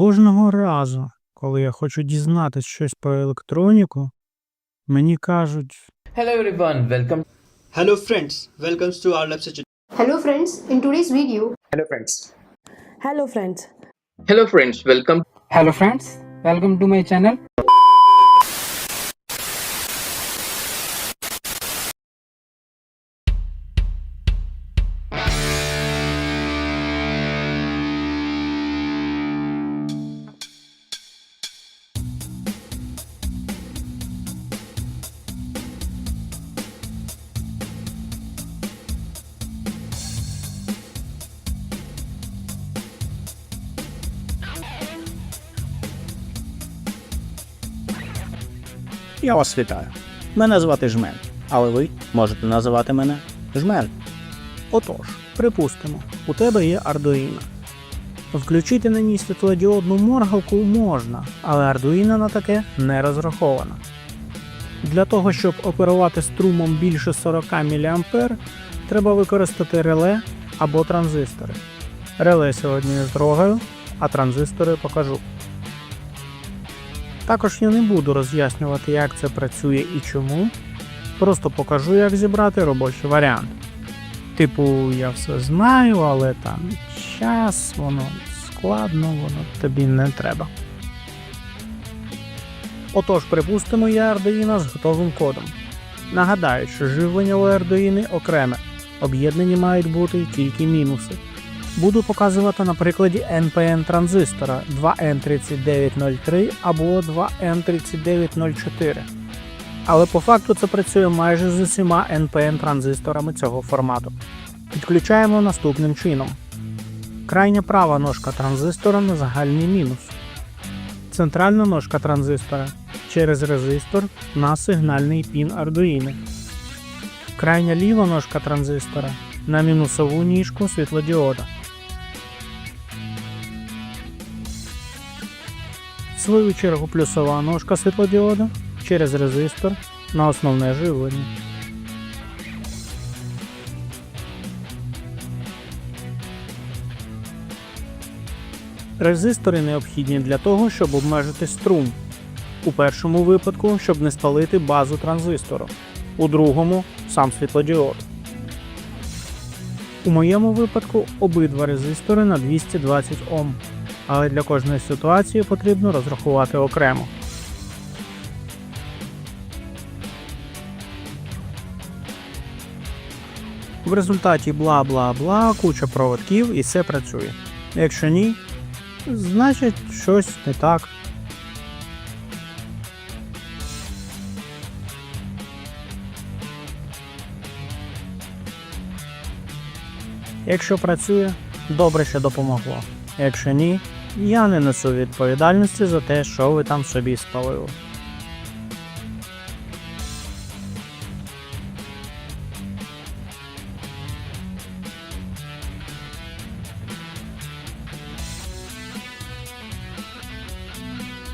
Кожного разу, коли я хочу дізнатись щось про електроніку, мені кажуть, Hello everyone, welcome Hello friends, welcome to our lab session. Hello friends, in today's video, Hello friends. Hello friends. Hello friends, welcome Hello friends. Welcome to my channel. Я вас вітаю. Мене звати Жмен, але ви можете називати мене Жмен. отож, припустимо, у тебе є Arduino. Включити на ній світлодіодну моргалку можна, але Arduino на таке не розраховано. Для того, щоб оперувати струмом більше 40 мА, треба використати реле або транзистори. Реле сьогодні не трогаю, а транзистори покажу. Також я не буду роз'яснювати, як це працює і чому. Просто покажу, як зібрати робочий варіант. Типу, я все знаю, але там час, воно складно, воно тобі не треба. Отож, припустимо, я Arduino з готовим кодом. Нагадаю, що живлення у Arduino окреме, об'єднані мають бути тільки мінуси. Буду показувати на прикладі NPN транзистора 2N3903 або 2N3904. Але по факту це працює майже з усіма NPN транзисторами цього формату. Підключаємо наступним чином. Крайня права ножка транзистора на загальний мінус. Центральна ножка транзистора через резистор на сигнальний пін Arduino. Крайня ліва ножка транзистора на мінусову ніжку світлодіода. Свою чергу плюсова ножка світлодіода через резистор на основне живлення. Резистори необхідні для того, щоб обмежити струм. У першому випадку, щоб не спалити базу транзистору, у другому сам світлодіод. У моєму випадку обидва резистори на 220 Ом, але для кожної ситуації потрібно розрахувати окремо. В результаті бла бла бла, куча проводків і все працює. Якщо ні, значить щось не так. Якщо працює, добре, що допомогло. Якщо ні, я не несу відповідальності за те, що ви там собі спалили.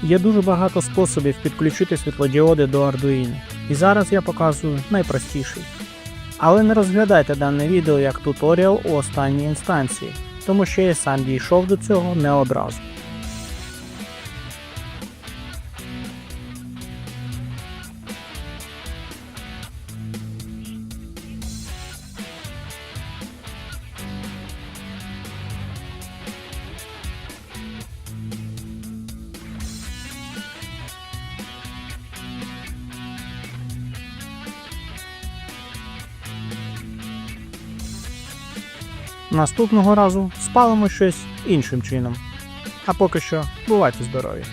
Є дуже багато способів підключити світлодіоди до Arduino, і зараз я показую найпростіший. Але не розглядайте дане відео як туторіал у останній інстанції, тому що я сам дійшов до цього не одразу. Наступного разу спалимо щось іншим чином. А поки що бувайте здорові!